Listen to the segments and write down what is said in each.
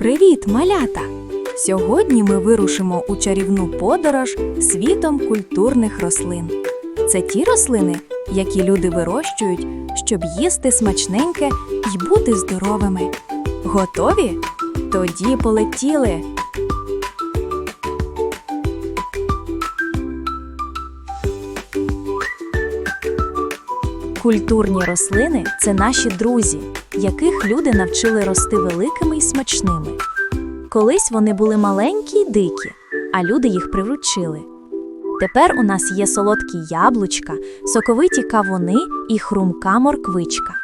Привіт, малята! Сьогодні ми вирушимо у чарівну подорож світом культурних рослин. Це ті рослини, які люди вирощують, щоб їсти смачненьке і бути здоровими. Готові? Тоді полетіли. Культурні рослини це наші друзі, яких люди навчили рости великими і смачними. Колись вони були маленькі й дикі, а люди їх приручили. Тепер у нас є солодкі яблучка, соковиті кавуни і хрумка морквичка.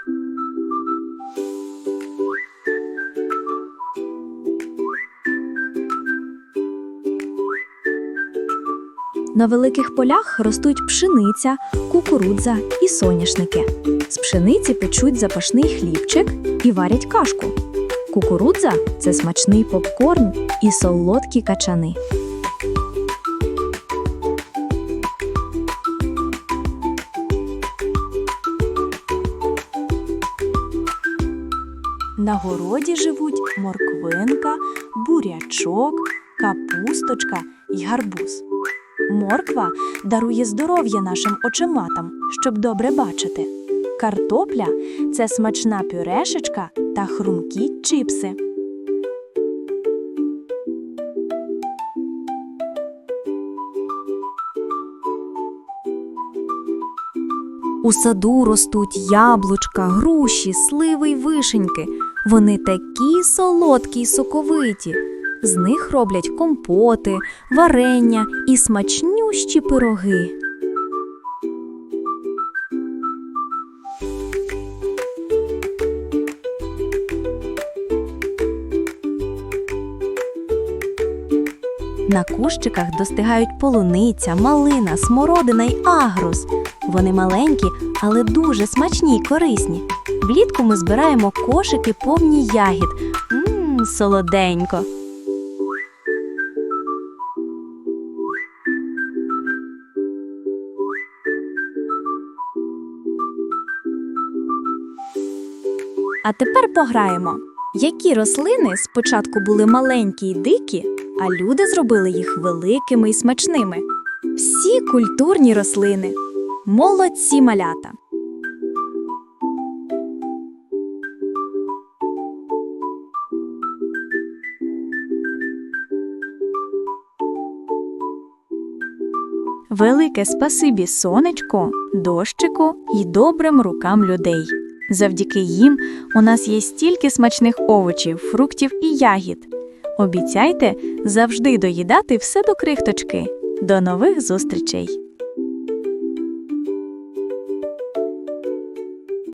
На великих полях ростуть пшениця, кукурудза і соняшники. З пшениці печуть запашний хлібчик і варять кашку. Кукурудза це смачний попкорн і солодкі качани. На городі живуть морквинка, бурячок, капусточка й гарбуз. Морква дарує здоров'я нашим очематам, щоб добре бачити. Картопля це смачна пюрешечка та хрумкі чіпси. У саду ростуть яблучка, груші, сливи й вишеньки. Вони такі солодкі й соковиті. З них роблять компоти, варення і смачнющі пироги. На кущиках достигають полуниця, малина, смородина й агрус. Вони маленькі, але дуже смачні й корисні. Влітку ми збираємо кошики повні ягід. Мм, солоденько. А тепер пограємо. Які рослини спочатку були маленькі й дикі, а люди зробили їх великими й смачними? Всі культурні рослини. Молодці малята. Велике спасибі сонечку, дощику і добрим рукам людей. Завдяки їм у нас є стільки смачних овочів, фруктів і ягід. Обіцяйте завжди доїдати все до крихточки. До нових зустрічей!